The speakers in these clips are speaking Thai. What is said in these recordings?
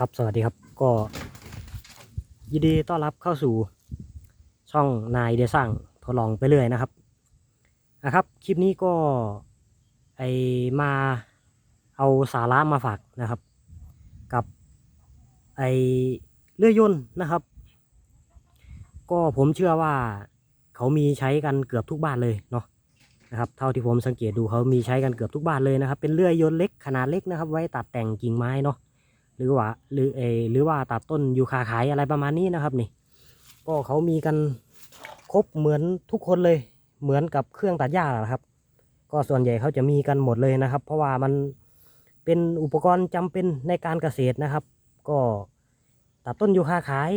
ครับสวัสดีครับก็ยินดีต้อนรับเข้าสู่ช่องนายเดสร้างทดลองไปเรื่อยนะครับนะครับ คลิปนี้ก็ไอมาเอาสาระมาฝากนะครับ กับไอเลื่อยยนต์นะครับ ก็ผมเชื่อว่าเขามีใช้กันเกือบทุกบ้านเลยเนาะนะครับเท่าที่ผมสังเกตดูเขามีใช้กันเกือบทุกบ้านเลยนะครับ เป็นเลื่อยยนต์เล็กขนาดเล็กนะครับ ไว้ตัดแต่งกิ่งไม้เนาะ หรือว่าหรือเออหรือว่าตัดต้นยูคาขายอะไรประมาณนี้นะครับนี่ ก็เขามีกันครบเหมือนทุกคนเลย เหมือนกับเครื่องตัดหญ้าแหละครับ ก็ส่วนใหญ่เขาจะมีกันหมดเลยนะครับ เพราะว่ามันเป็นอุปกรณ์จำเป็นในการเกษตรนะครับ ก็ตัดต้นยูคาขาย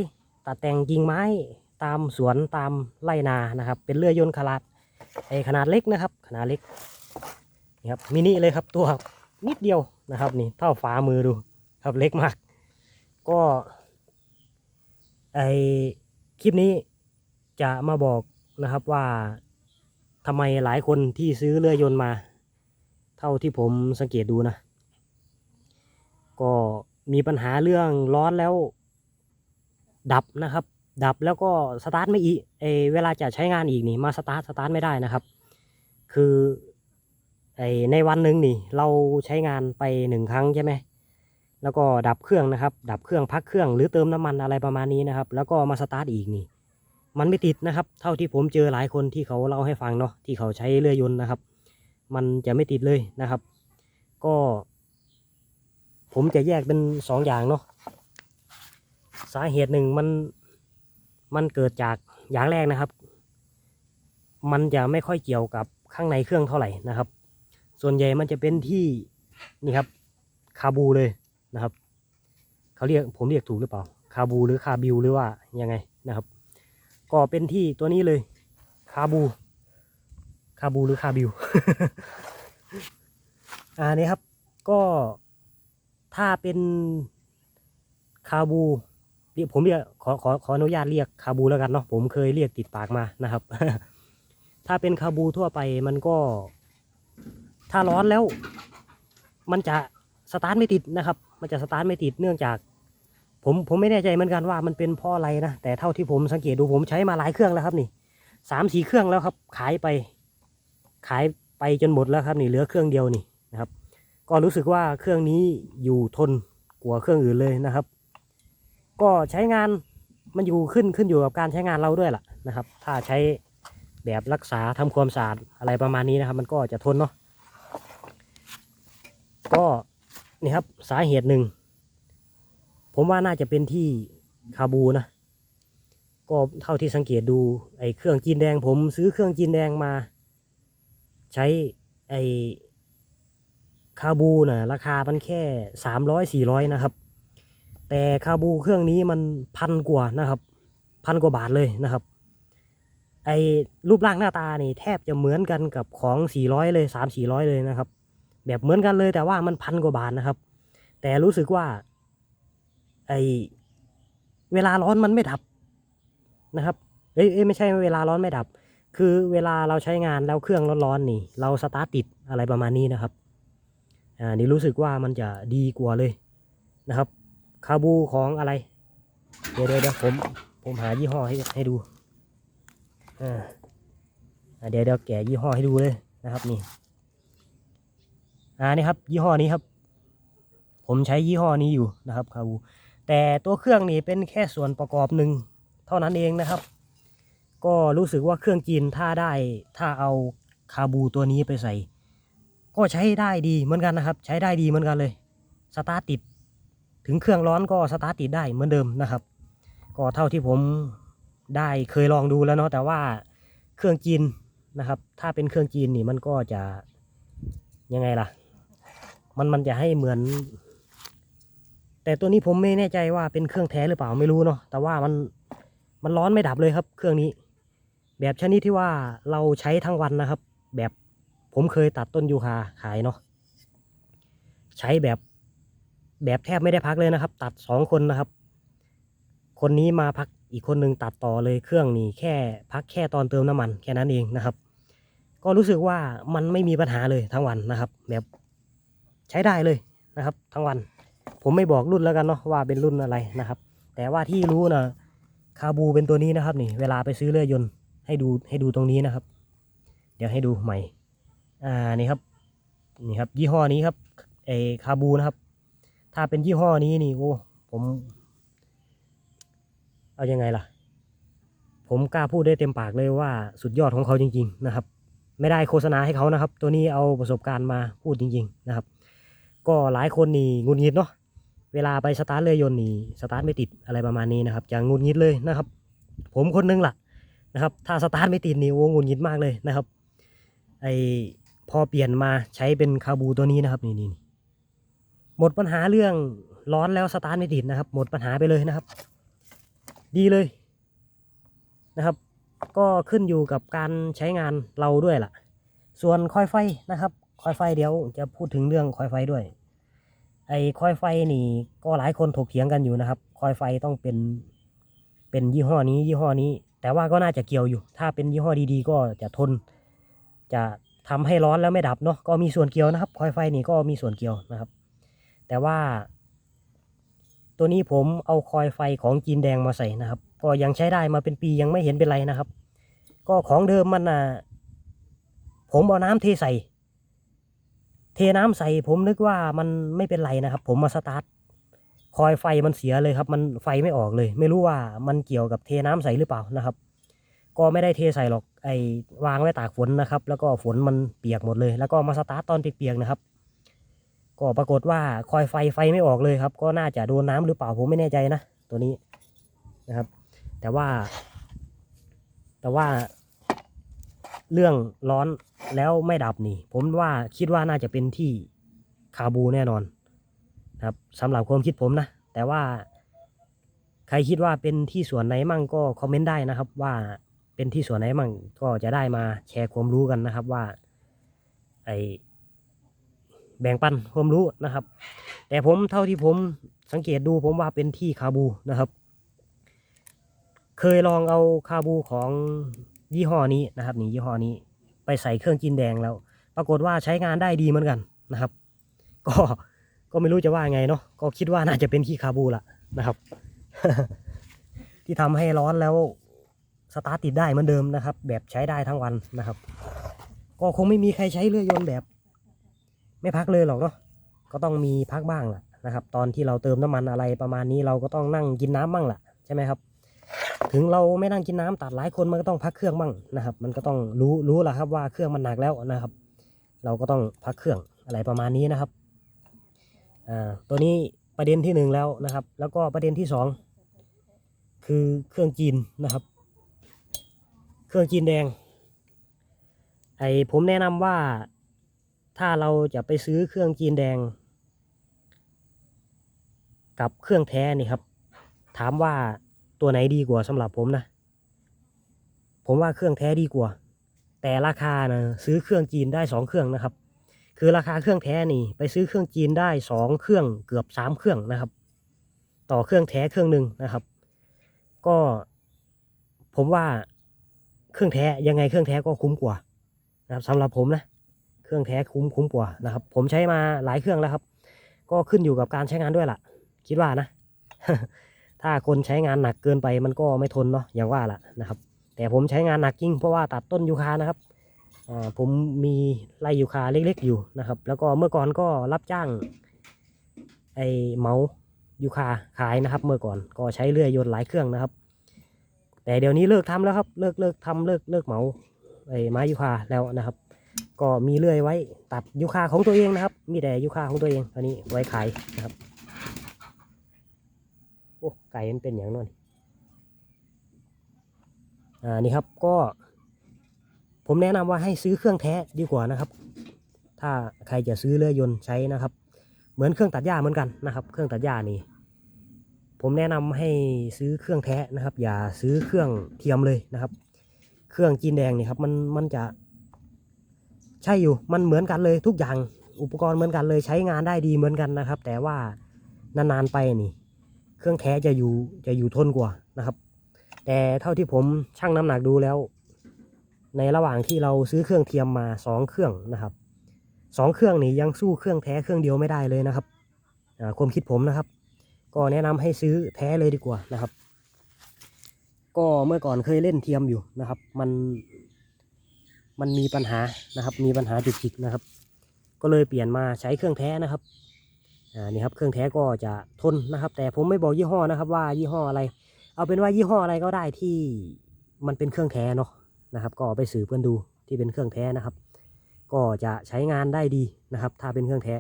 ตัดแต่งกิ่งไม้ตามสวนตามไร่นานะครับ เป็นเลื่อยยนต์ขนาดไอขนาดเล็กนะครับ ขนาดเล็กนี่ครับมินิเลยครับตัวนิดเดียวนะครับ นี่เท่าฝ่ามือดู ครับเล็กมาก ก็ไอคลิปนี้จะมาบอกนะครับว่าทำไมหลายคนที่ซื้อเรือยนต์มา เท่าที่ผมสังเกตดูนะ ก็มีปัญหาเรื่องร้อนแล้ว ดับนะครับ ดับแล้วก็สตาร์ทไม่อีเออเวลาจะใช้งานอีกนี่มาสตาร์ทสตาร์ทไม่ได้นะครับ คือไอในวันหนึ่งนี่ เราใช้งานไปหนึ่งครั้งใช่ไหม แล้วก็ดับเครื่องนะครับ ดับเครื่องพักเครื่อง หรือเติมน้ำมันอะไรประมาณนี้นะครับ แล้วก็มาสตาร์ทอีกนี่ มันไม่ติดนะครับ เท่าที่ผมเจอหลายคนที่เขาเล่าให้ฟังเนาะที่เขาใช้เรือยนต์นะครับ มันจะไม่ติดเลยนะครับ ก็ ผมจะแยกเป็นสองอย่างเนาะสาเหตุหนึ่งมันมันเกิดจากอย่างแรกนะครับ มันจะไม่ค่อยเกี่ยวกับข้างในเครื่องเท่าไหร่นะครับ ส่วนใหญ่มันจะเป็นที่นี่ครับคาบูเลย นะครับเขาเรียกผมเรียกถูกหรือเปล่า คาบูหรือคาบิวหรือว่ายังไงนะครับ ก็เป็นที่ตัวนี้เลย คาบู คาบูหรือคาบิวอ่านี่ครับ ก็ถ้าเป็นคาบูเรียกผมเรียกขอขอขออนุญาตเรียกคาบูแล้วกันเนาะผมเคยเรียกติดปากมานะครับ ถ้าเป็นคาบูทั่วไปมันก็ ถ้าร้อนแล้ว มันจะ สตาร์ทไม่ติดนะครับ มันจะสตาร์ทไม่ติดเนื่องจาก ผมผมไม่แน่ใจเหมือนกันว่ามันเป็นเพราะอะไรนะ แต่เท่าที่ผมสังเกตดูผมใช้มาหลายเครื่องแล้วครับนี่สามสี่เครื่องแล้วครับ ขายไป ขายไปจนหมดแล้วครับ นี่เหลือเครื่องเดียวนี่นะครับ ก็รู้สึกว่าเครื่องนี้อยู่ทนกว่าเครื่องอื่นเลยนะครับ ก็ใช้งานมันอยู่ขึ้นขึ้นอยู่กับการใช้งานเราด้วยล่ะนะครับ ถ้าใช้แบบรักษาทำความสะอาดอะไรประมาณนี้นะครับ มันก็จะทนเนาะก็ นี่ครับสาเหตุหนึ่ง ผมว่าน่าจะเป็นที่คาบูนะ ก็เท่าที่สังเกตดูไอ้เครื่องจีนแดง ผมซื้อเครื่องจีนแดงมา ใช้ไอ้คาบูนะ่ะราคามันแค่สามร้อยสี่ร้อยนะครับ แต่คาบูเครื่องนี้มันพันกว่านะครับพันกว่าบาทเลยนะครับ ไอ้รูปร่างหน้าตานี่แทบจะเหมือนกันกับของสี่ร้อยเลยสามสี่ร้อยเลยนะครับ แบบเหมือนกันเลยแต่ว่ามันพันกว่าบาทนะครับ แต่รู้สึกว่าไอเวลาร้อนมันไม่ดับนะครับเอ้ยไม่ใช่เวลาร้อนไม่ดับ คือเวลาเราใช้งานแล้วเครื่องร้อนๆนี่ เราสตาร์ทติดอะไรประมาณนี้นะครับอ่านี่รู้สึกว่ามันจะดีกว่าเลยนะครับ คาบูของอะไร เดี๋ยวเดี๋ยวผมผมหายี่ห้อให้ให้ดูอ่าอ่าเดี๋ยวเดี๋ยวแกะยี่ห้อให้ดูเลยนะครับนี่ อ่านี่ครับยี่ห้อนี้ครับ ผมใช้ยี่ห้อนี้อยู่นะครับคาบูแต่ตัวเครื่องนี่เป็นแค่ส่วนประกอบหนึ่งเท่านั้นเองนะครับ ก็รู้สึกว่าเครื่องจีนถ้าได้ถ้าเอาคาบูตัวนี้ไปใส่ ก็ใช้ได้ดีเหมือนกันนะครับ ใช้ได้ดีเหมือนกันเลยสตาร์ทติดถึงเครื่องร้อนก็สตาร์ทติดได้เหมือนเดิมนะครับ ก็เท่าที่ผมได้เคยลองดูแล้วเนาะแต่ว่าเครื่องจีนนะครับ ถ้าเป็นเครื่องจีนนี่มันก็จะยังไงล่ะ มันมันจะให้เหมือน แต่ตัวนี้ผมไม่แน่ใจว่าเป็นเครื่องแท้หรือเปล่าไม่รู้เนาะแต่ว่ามันมันร้อนไม่ดับเลยครับ เครื่องนี้ แบบชนิดที่ว่าเราใช้ทั้งวันนะครับ แบบผมเคยตัดต้นยูคาขายเนาะใช้แบบแบบแทบไม่ได้พักเลยนะครับ ตัดสองคนนะครับ คนนี้มาพักอีกคนหนึ่งตัดต่อเลยเครื่องนี่แค่พักแค่ตอนเติมน้ำมันแค่นั้นเองนะครับ ก็รู้สึกว่ามันไม่มีปัญหาเลยทั้งวันนะครับ แบบ ใช้ได้เลยนะครับ ทั้งวัน ผมไม่บอกรุ่นแล้วกันเนาะว่าเป็นรุ่นอะไรนะครับ แต่ว่าที่รู้นะคาบูเป็นตัวนี้นะครับนี่เวลาไปซื้อเรือยนต์ให้ดูให้ดูตรงนี้นะครับ เดี๋ยวให้ดูใหม่อ่านี่ครับนี่ครับ ยี่ห้อนี้ครับไอคาบูนะครับ ถ้าเป็นยี่ห้อนี้นี่โอ้ผมเอายังไงล่ะ ผมกล้าพูดได้เต็มปากเลยว่าสุดยอดของเขาจริง ๆ นะครับ ไม่ได้โฆษณาให้เขานะครับ ตัวนี้เอาประสบการณ์มาพูดจริง ๆ นะครับ ก็หลายคนนี่งุดหงิดเนาะเวลาไปสตาร์ทเรือยนต์นี่สตาร์ทไม่ติดอะไรประมาณนี้นะครับจะหงุดหงิดเลยนะครับ ผมคนนึงล่ะนะครับ ถ้าสตาร์ทไม่ติดนี่โอ้งุดหงิดมากเลยนะครับไอพอเปลี่ยนมาใช้เป็นคาบูตัวนี้นะครับนี่นี่นี่หมดปัญหาเรื่องร้อนแล้วสตาร์ทไม่ติดนะครับ หมดปัญหาไปเลยนะครับ ดีเลยนะครับ ก็ขึ้นอยู่กับการใช้งานเราด้วยล่ะ ส่วนคอยไฟนะครับ คอยไฟเดี๋ยวจะพูดถึงเรื่องคอยไฟด้วย ไอ้คอยไฟนี่ ก็หลายคนถกเถียงกันอยู่นะครับ คอยไฟต้องเป็น เป็นยี่ห้อนี้ ยี่ห้อนี้ แต่ว่าก็น่าจะเกี่ยวอยู่ ถ้าเป็นยี่ห้อดีๆ ก็จะทน จะทำให้ร้อนแล้วไม่ดับเนาะก็มีส่วนเกี่ยวนะครับ คอยไฟนี่ก็มีส่วนเกี่ยวนะครับ แต่ว่า ตัวนี้ผมเอาคอยไฟของจีนแดงมาใส่นะครับ ก็ยังใช้ได้มาเป็นปียังไม่เห็นเป็นไรนะครับ ก็ของเดิมมันอะผมเอาน้ำเทใส่ เทน้ำใส่ผมนึกว่ามันไม่เป็นไรนะครับ ผมมาสตาร์ทคอยไฟมันเสียเลยครับ มันไฟไม่ออกเลย ไม่รู้ว่ามันเกี่ยวกับเทน้ำใส่หรือเปล่านะครับ ก็ไม่ได้เทใส่หรอกไอ้วางไว้ตากฝนนะครับ แล้วก็ฝนมันเปียกหมดเลย แล้วก็มาสตาร์ทตอนเปียกๆนะครับ ก็ปรากฏว่าคอยไฟไฟไม่ออกเลยครับ ก็น่าจะโดนน้ำหรือเปล่าผมไม่แน่ใจนะตัวนี้นะครับ แต่ว่า แต่ว่าเรื่องร้อน แล้วไม่ดับนี่ ผมว่าคิดว่าน่าจะเป็นที่คาบูแน่นอนนะครับสำหรับความคิดผมนะ แต่ว่า ใครคิดว่าเป็นที่ส่วนไหนมั่งก็คอมเมนต์ได้นะครับ ว่าเป็นที่ส่วนไหนมั่งก็จะได้มาแชร์ความรู้กันนะครับว่า ไอแบ่งปันความรู้นะครับ แต่ผมเท่าที่ผมสังเกตดูผมว่าเป็นที่คาบูนะครับ เคยลองเอาคาบูของยี่ห้อนี้นะครับนี่ยี่ห้อนี้ ไปใส่เครื่องจีนแดงแล้ว ปรากฏว่าใช้งานได้ดีเหมือนกันนะครับ ก็ก็ไม่รู้จะว่าไงเนาะก็คิดว่าน่าจะเป็นที่คาบูละนะครับ ที่ทำให้ร้อนแล้วสตาร์ทติดได้เหมือนเดิมนะครับ แบบใช้ได้ทั้งวันนะครับ ก็คงไม่มีใครใช้เรือยนแบบ ไม่พักเลยหรอกเนาะก็ต้องมีพักบ้างล่ะนะครับ ตอนที่เราเติมน้ำมันอะไรประมาณนี้เราก็ต้องนั่งกินน้ำบ้างล่ะใช่ไหมครับ ถึงเราไม่นั่งกินน้ำตัดหลายคนมันก็ต้องพักเครื่องบ้างนะครับ มันก็ต้องรู้รู้แหละครับว่าเครื่องมันหนักแล้วนะครับ เราก็ต้องพักเครื่องอะไรประมาณนี้นะครับอ่าตัวนี้ประเด็นที่หนึ่งแล้วนะครับ แล้วก็ประเด็นที่สองคือเครื่องจีนนะครับ เครื่องจีนแดง ไอผมแนะนำว่าถ้าเราจะไปซื้อเครื่องจีนแดง กับเครื่องแท้นี่ครับ ถามว่า ตัวไหนดีกว่าสำหรับผมนะ ผมว่าเครื่องแท้ดีกว่า แต่ราคานะซื้อเครื่องจีนได้สองเครื่องนะครับ คือราคาเครื่องแท้นี่ ไปซื้อเครื่องจีนได้สองเครื่องเกือบสามเครื่องนะครับ ต่อเครื่องแท้เครื่องหนึ่งนะครับ ก็ ผมว่าเครื่องแท้ยังไงเครื่องแท้ก็คุ้มกว่า นะครับสำหรับผมนะเครื่องแท้คุ้มคุ้มกว่านะครับ ผมใช้มาหลายเครื่องแล้วครับ ก็ขึ้นอยู่กับการใช้งานด้วยล่ะ คิดว่านะ ถ้าคนใช้งานหนักเกินไปมันก็ไม่ทนเนาะอย่างว่าล่ะนะครับ แต่ผมใช้งานหนักจริงเพราะว่าตัดต้นยูคานะครับผมมีไร่ยูคาเล็กๆอยู่นะครับ แล้วก็เมื่อก่อนก็รับจ้างไอเมายูคาขายนะครับ เมื่อก่อนก็ใช้เลื่อยยนต์หลายเครื่องนะครับ แต่เดี๋ยวนี้เลิกทำแล้วครับ เลิกเลิกทำเลิกเลิกเมาไอไม้ยูคาแล้วนะครับ ก็มีเลื่อยไว้ตัดยูคาของตัวเองนะครับ มีแต่ยูคาของตัวเองตอนนี้ไว้ขายนะครับ โอ้ไก่มันเป็นอย่างนั้นอ่านี่ครับก็ ผมแนะนำว่าให้ซื้อเครื่องแท้ดีกว่านะครับ ถ้าใครจะซื้อเรือยนต์ใช้นะครับ เหมือนเครื่องตัดหญ้าเหมือนกันนะครับ เครื่องตัดหญ้านี่ผมแนะนำให้ซื้อเครื่องแท้นะครับ อย่าซื้อเครื่องเทียมเลยนะครับ เครื่องจีนแดงนี่ครับมันมันจะ ใช่อยู่มันเหมือนกันเลยทุกอย่างอุปกรณ์เหมือนกันเลยใช้งานได้ดีเหมือนกันนะครับ แต่ว่านานๆไปนี่ เครื่องแท้จะอยู่จะอยู่ทนกว่านะครับ แต่เท่าที่ผมชั่งน้ำหนักดูแล้ว ในระหว่างที่เราซื้อเครื่องเทียมมาสองเครื่องนะครับสองเครื่องนี้ยังสู้เครื่องแท้เครื่องเดียวไม่ได้เลยนะครับความคิดผมนะครับ ก็แนะนำให้ซื้อแท้เลยดีกว่านะครับ ก็เมื่อก่อนเคยเล่นเทียมอยู่นะครับ มันมันมีปัญหานะครับ มีปัญหาจุกจิกนะครับ ก็เลยเปลี่ยนมาใช้เครื่องแท้นะครับ อ่านี่ครับเครื่องแท้ก็จะทนนะครับ แต่ผมไม่บอกยี่ห้อนะครับ ว่ายี่ห้ออะไร เอาเป็นว่ายี่ห้ออะไรก็ได้ที่มันเป็นเครื่องแท้เนาะนะครับ ก็ไปสืบกันดูที่เป็นเครื่องแท้นะครับ ก็จะใช้งานได้ดีนะครับ ถ้าเป็นเครื่องแท้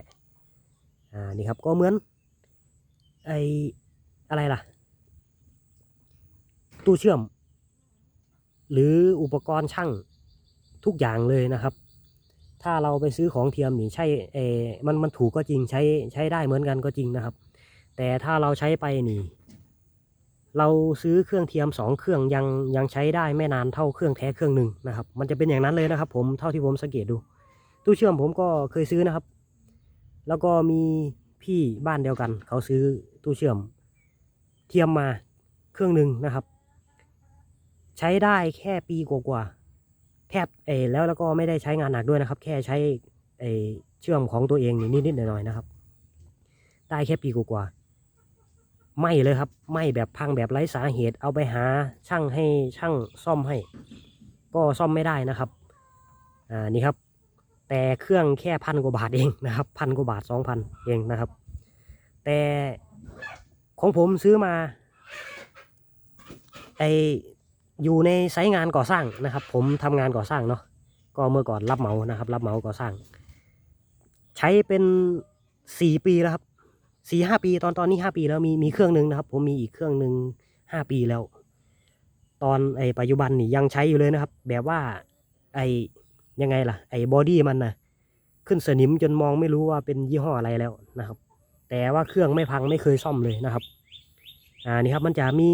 อ่านี่ครับก็เหมือนไออะไรล่ะ ตู้เชื่อม หรืออุปกรณ์ช่างทุกอย่างเลยนะครับ ถ้าเราไปซื้อของเทียมนี่ใช่เอมันมันถูกก็จริงใช้ใช้ได้เหมือนกันก็จริงนะครับ แต่ถ้าเราใช้ไปนี่เราซื้อเครื่องเทียมสองเครื่องยังยังใช้ได้ไม่นานเท่าเครื่องแท้เครื่องหนึ่งนะครับ มันจะเป็นอย่างนั้นเลยนะครับ ผมเท่าที่ผมสังเกตดู ตู้เชื่อมผมก็เคยซื้อนะครับ แล้วก็มีพี่บ้านเดียวกัน เขาซื้อตู้เชื่อม เทียมมาเครื่องหนึ่งนะครับ ใช้ได้แค่ปีกว่า แทบเอแล้วแล้วก็ไม่ได้ใช้งานหนักด้วยนะครับ แค่ใช้เอเชื่อมของตัวเองนี่นิดๆหน่อยๆนะครับ ได้แค่ปีกว่าๆไม่เลยครับไม่แบบพังแบบไร้สาเหตุเอาไปหาช่างให้ช่างซ่อมให้ ก็ซ่อมไม่ได้นะครับอ่านี่ครับ แต่เครื่องแค่พันกว่าบาทเองนะครับพันกว่าบาทสองพันเองนะครับ แต่ของผมซื้อมาไอ อยู่ในไซต์งานก่อสร้างนะครับ ผมทำงานก่อสร้างเนาะก็เมื่อก่อนรับเหมานะครับ รับเหมาก่อสร้าง ใช้เป็นสี่ปีแล้วครับสี่ห้าปีตอนตอนนี้ห้าปีแล้วมีมีเครื่องหนึ่งนะครับ ผมมีอีกเครื่องหนึ่งห้าปีแล้ว ตอนไอปัจจุบันนี่ยังใช้อยู่เลยนะครับ แบบว่าไอยังไงล่ะ ไอบอดี้มันนะขึ้นสนิมจนมองไม่รู้ว่าเป็นยี่ห้ออะไรแล้วนะครับ แต่ว่าเครื่องไม่พังไม่เคยซ่อมเลยนะครับ อ่านี่ครับมันจะมี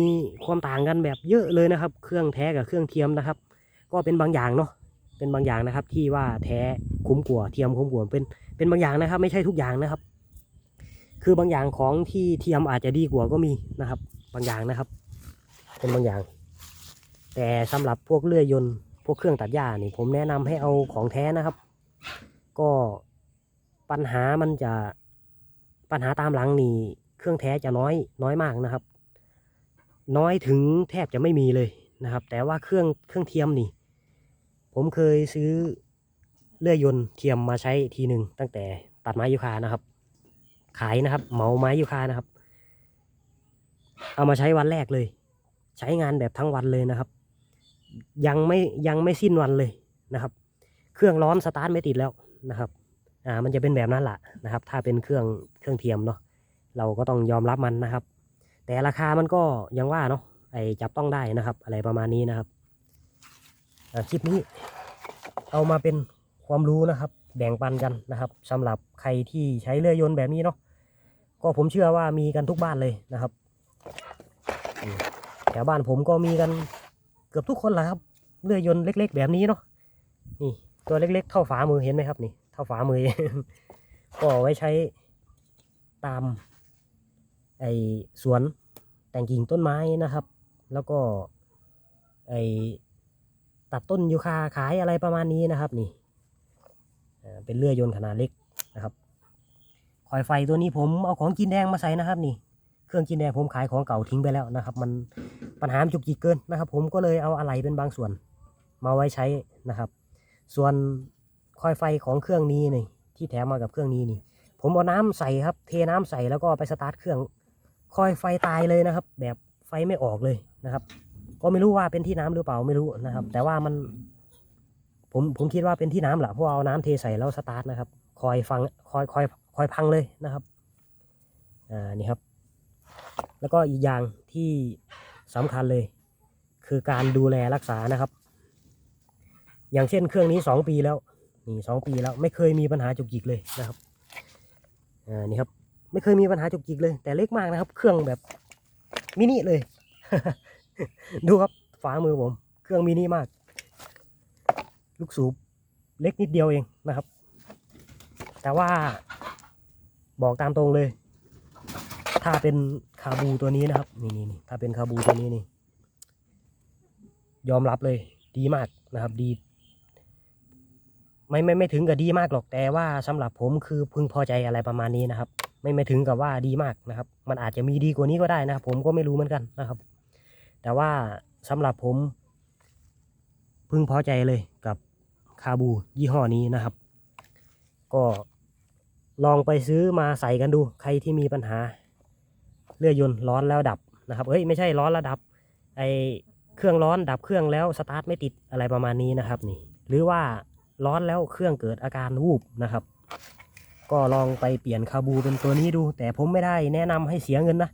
ความต่างกันแบบเยอะเลยนะครับ เครื่องแท้กับเครื่องเทียมนะครับ ก็เป็นบางอย่างเนาะเป็นบางอย่างนะครับ ที่ว่าแท้คุ้มกว่าเทียมคุ้มกว่าเป็นเป็นบางอย่างนะครับ ไม่ใช่ทุกอย่างนะครับ คือบางอย่างของที่เทียมอาจจะดีกว่าก็มีนะครับ บางอย่างนะครับ เป็นบางอย่าง แต่สำหรับพวกเลื่อยยนต์พวกเครื่องตัดหญ้านี่ ผมแนะนำให้เอาของแท้นะครับ ก็ปัญหามันจะปัญหาตามหลังนี่เครื่องแท้จะน้อยน้อยมากนะครับ น้อยถึงแทบจะไม่มีเลยนะครับ แต่ว่าเครื่องเครื่องเทียมนี่ ผมเคยซื้อเลื่อยยนต์เทียมมาใช้ทีหนึ่งตั้งแต่ตัดไม้ยูคานะครับ ขายนะครับเหมาไม้ยูคานะครับ เอามาใช้วันแรกเลย ใช้งานแบบทั้งวันเลยนะครับ ยังไม่ยังไม่สิ้นวันเลยนะครับ เครื่องร้อนสตาร์ทไม่ติดแล้วนะครับอ่ามันจะเป็นแบบนั้นแหละนะครับ ถ้าเป็นเครื่องเครื่องเทียมเนาะเราก็ต้องยอมรับมันนะครับ แต่ราคามันก็ยังว่าเนาะไอจับต้องได้นะครับ อะไรประมาณนี้นะครับคลิปนี้เอามาเป็นความรู้นะครับ แบ่งปันกันนะครับสำหรับใครที่ใช้เรือยนต์แบบนี้เนาะก็ผมเชื่อว่ามีกันทุกบ้านเลยนะครับแถวบ้านผมก็มีกันเกือบทุกคนแหละครับเรือยนต์เล็ก ๆ แบบนี้เนาะนี่ตัวเล็กๆเท่าฝ่ามือเห็นไหมครับนี่เท่าฝ่ามือก็เอไว้ใช้ตาม ไอสวนแต่งกิ่งต้นไม้นะครับ แล้วก็ไอตัดต้นยูคาขายอะไรประมาณนี้นะครับนี่เป็นเรือยนต์ขนาดเล็กนะครับคอยไฟตัวนี้ผมเอาของกินแดงมาใส่นะครับนี่ เครื่องกินแดงผมขายของเก่าทิ้งไปแล้วนะครับ มันปัญหาจุกจิกเกินนะครับ ผมก็เลยเอาอะไหล่เป็นบางส่วน มาไว้ใช้นะครับ ส่วนคอยไฟของเครื่องนี้นี่ที่แถมมากับเครื่องนี้นี่ ผมเอาน้ำใส่ครับ เทน้ำใส่แล้วก็ไปสตาร์ทเครื่อง คอยไฟตายเลยนะครับ แบบไฟไม่ออกเลยนะครับ ก็ไม่รู้ว่าเป็นที่น้ำหรือเปล่าไม่รู้นะครับ แต่ว่ามัน ผมผมคิดว่าเป็นที่น้ำแหละเพราะว่าเอาน้ำเทใส่แล้วสตาร์ทนะครับ คอยฟังคอยคอยคอยพังเลยนะครับอ่านี่ครับ แล้วก็อีกอย่างที่สำคัญเลย คือการดูแลรักษานะครับ อย่างเช่นเครื่องนี้สองปีแล้วนี่สองปีแล้วไม่เคยมีปัญหาจุกจิกเลยนะครับอ่านี่ครับ ไม่เคยมีปัญหาจุกจิกเลย แต่เล็กมากนะครับ เครื่องแบบมินิเลย ดูครับฝามือผม เครื่องมินิมาก ลูกสูบเล็กนิดเดียวเองนะครับ แต่ว่าบอกตามตรงเลย ถ้าเป็นคาบูตัวนี้นะครับ นี่นี่นี่ถ้าเป็นคาบูตัวนี้นี่ ยอมรับเลย ดีมากนะครับ ดี ไม่ไม่ไม่ถึงกับดีมากหรอกแต่ว่าสำหรับผมคือพึงพอใจอะไรประมาณนี้นะครับ ไม่ไม่ถึงกับว่าดีมากนะครับ มันอาจจะมีดีกว่านี้ก็ได้นะครับ ผมก็ไม่รู้เหมือนกันนะครับ แต่ว่าสำหรับผมพึงพอใจเลยกับคาบูยี่ห้อนี้นะครับ ก็ลองไปซื้อมาใส่กันดู ใครที่มีปัญหาเลื่อยยนต์ร้อนแล้วดับนะครับเอ้ยไม่ใช่ร้อนแล้วดับไอเครื่องร้อนดับเครื่องแล้วสตาร์ทไม่ติดอะไรประมาณนี้นะครับนี่ หรือว่าร้อนแล้วเครื่องเกิดอาการวูบนะครับ ก็ลองไปเปลี่ยนคาบูเป็นตัวนี้ดู แต่ผมไม่ได้แนะนำให้เสียเงินนะ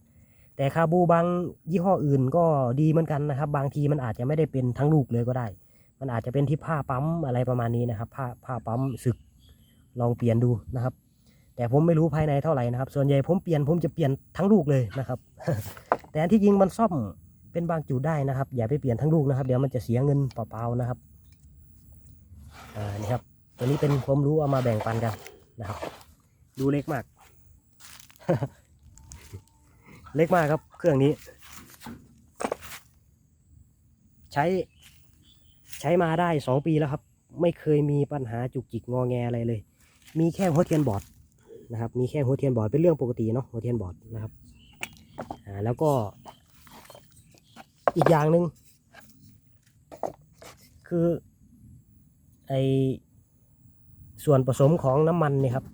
แต่คาบูบางยี่ห้ออื่นก็ดีเหมือนกันนะครับ บางทีมันอาจจะไม่ได้เป็นทั้งลูกเลยก็ได้ มันอาจจะเป็นที่ผ้าปั๊มอะไรประมาณนี้นะครับ ผ้าผ้าปั๊มสึกลองเปลี่ยนดูนะครับ แต่ผมไม่รู้ภายในเท่าไหร่นะครับ ส่วนใหญ่ผมเปลี่ยนผมจะเปลี่ยนทั้งลูกเลยนะครับ แต่ที่จริงมันซ่อมเป็นบางจุดได้นะครับ อย่าไปเปลี่ยนทั้งลูกนะครับ เดี๋ยวมันจะเสียเงินเปล่าๆนะครับอ่านี่ครับตัวนี้เป็นความรู้เอามาแบ่งปันกันนะครับ ดูเล็กมาก เล็กมากครับเครื่องนี้ ใช้ ใช้มาได้สองปีแล้วครับ ไม่เคยมีปัญหาจุกจิกงอแงอะไรเลย มีแค่หัวเทียนบอดนะครับ มีแค่หัวเทียนบอดเป็นเรื่องปกติเนาะหัวเทียนบอดนะครับอ่าแล้วก็ อีกอย่างหนึ่งคือไอส่วนผสมของน้ำมันเนี่ยครับ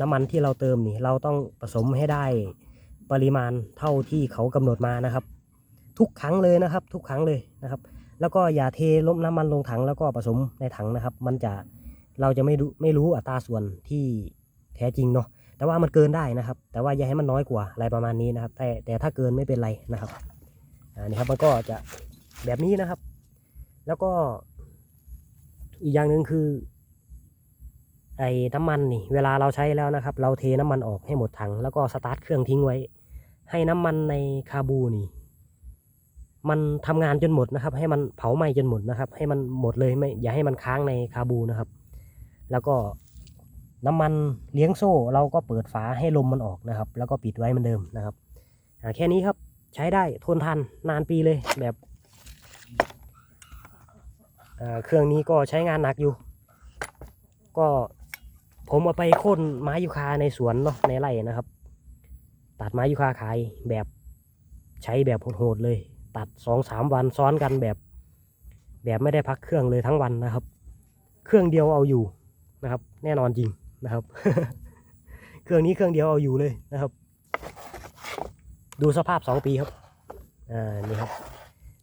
น้ำมันที่เราเติมนี่เราต้องผสมให้ได้ปริมาณเท่าที่เขากำหนดมานะครับ ทุกครั้งเลยนะครับ ทุกครั้งเลยนะครับ แล้วก็อย่าเทล้มน้ำมันลงถังแล้วก็ผสมในถังนะครับ มันจะเราจะไม่รู้ไม่รู้อัตราส่วนที่แท้จริงเนาะแต่ว่ามันเกินได้นะครับ แต่ว่าอย่าให้มันน้อยกว่าอะไรประมาณนี้นะครับ แต่แต่ถ้าเกินไม่เป็นไรนะครับอ่านี่ครับมันก็จะแบบนี้นะครับ แล้วก็อีกอย่างหนึ่งคือ ไอ้น้ำมันนี่เวลาเราใช้แล้วนะครับ เราเทน้ำมันออกให้หมดถัง แล้วก็สตาร์ทเครื่องทิ้งไว้ ให้น้ำมันในคาบูนี่ มันทำงานจนหมดนะครับ ให้มันเผาไหม้จนหมดนะครับ ให้มันหมดเลยไม่อย่าให้มันค้างในคาบูนะครับ แล้วก็น้ำมันเลี้ยงโซ่เราก็เปิดฝาให้ลมมันออกนะครับ แล้วก็ปิดไว้เหมือนเดิมนะครับแค่นี้ครับใช้ได้ทนทานนานปีเลยแบบเครื่องนี้ก็ใช้งานหนักอยู่ ก็ ผมเอาไปโค่นไม้ยูคาในสวนเนาะในไร่นะครับ ตัดไม้ยูคาขายแบบใช้แบบโหดๆเลย ตัดสองสามวันซ้อนกันแบบ แบบไม่ได้พักเครื่องเลยทั้งวันนะครับ เครื่องเดียวเอาอยู่นะครับ แน่นอนจริงนะครับ เครื่องนี้เครื่องเดียวเอาอยู่เลยนะครับ ดูสภาพสองปีครับอ่านี่ครับ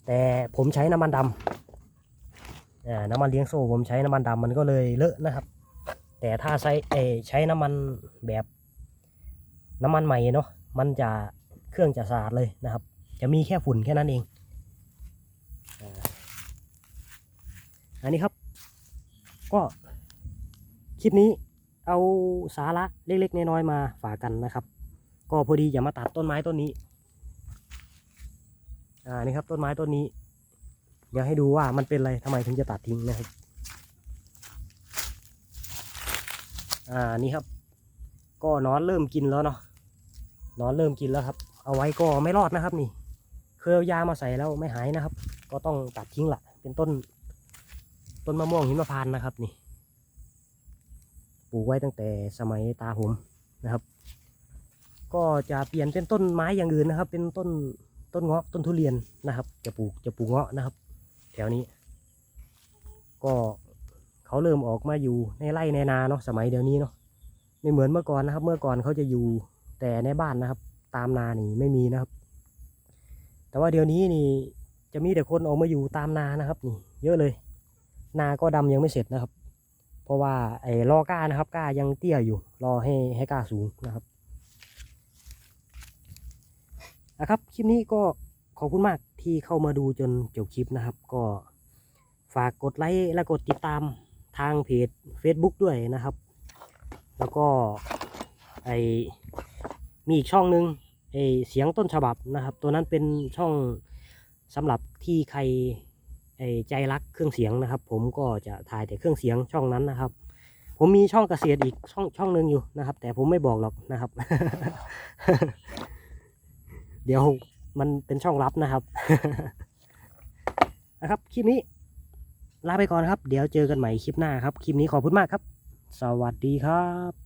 แต่ผมใช้น้ำมันดำอ่าน้ำมันเลี้ยงโซ่ผมใช้น้ำมันดำมันก็เลยเลอะนะครับ แต่ถ้าใช้ใช้น้ำมันแบบน้ำมันใหม่เนาะมันจะเครื่องจะสะอาดเลยนะครับ จะมีแค่ฝุ่นแค่นั้นเอง อันนี้ครับ ก็คลิปนี้เอาสาระเล็กๆ น้อยๆมาฝากกันนะครับ ก็พอดีอย่ามาตัดต้นไม้ต้นนี้ อ่านี่ครับต้นไม้ต้นนี้ เดี๋ยวให้ดูว่ามันเป็นอะไรทำไมถึงจะตัดทิ้งนะครับ อ่านี่ครับ ก็นอนเริ่มกินแล้วเนาะนอนเริ่มกินแล้วครับ เอาไว้ก็ไม่รอดนะครับ นี่เคยเอายามาใส่แล้วไม่หายนะครับ ก็ต้องตัดทิ้งละเป็นต้น ต้นมะม่วงหิมพานนะครับ นี่ปลูกไว้ตั้งแต่สมัยตาผมนะครับ ก็จะเปลี่ยนเป็นต้นไม้อย่างอื่นนะครับ เป็นต้นต้นเงาะต้นทุเรียนนะครับ จะปลูกจะปลูกเงาะนะครับ แถวนี้ ก็ เขาเริ่มออกมาอยู่ในไร่ในนาเนาะสมัยเดี๋ยวนี้เนาะไม่เหมือนเมื่อก่อนนะครับ เมื่อก่อนเขาจะอยู่แต่ในบ้านนะครับ ตามนานี่ไม่มีนะครับ แต่ว่าเดี๋ยวนี้นี่จะมีแต่คนออกมาอยู่ตามนานะครับนี่เยอะเลย นาก็ดำยังไม่เสร็จนะครับ เพราะว่าไอ้รอก้านะครับก้ายังเตี้ยอยู่ รอให้ให้ก้าสูงนะครับนะครับคลิปนี้ก็ขอบคุณมากที่เข้ามาดูจนจบคลิปนะครับ ก็ฝากกดไลค์และกดติดตาม ทางเพจ Facebook ด้วยนะครับ แล้วก็ไอมีอีกช่องหนึ่งไอเสียงต้นฉบับนะครับ ตัวนั้นเป็นช่องสำหรับที่ใครไอใจรักเครื่องเสียงนะครับ ผมก็จะถ่ายแต่เครื่องเสียงช่องนั้นนะครับ ผมมีช่องเกษตรอีกช่องช่องหนึ่งอยู่นะครับ แต่ผมไม่บอกหรอกนะครับ เดี๋ยวมันเป็นช่องลับนะครับนะครับคลิปนี้ ลาไปก่อนครับ เดี๋ยวเจอกันใหม่คลิปหน้าครับ คลิปนี้ขอบคุณมากครับ สวัสดีครับ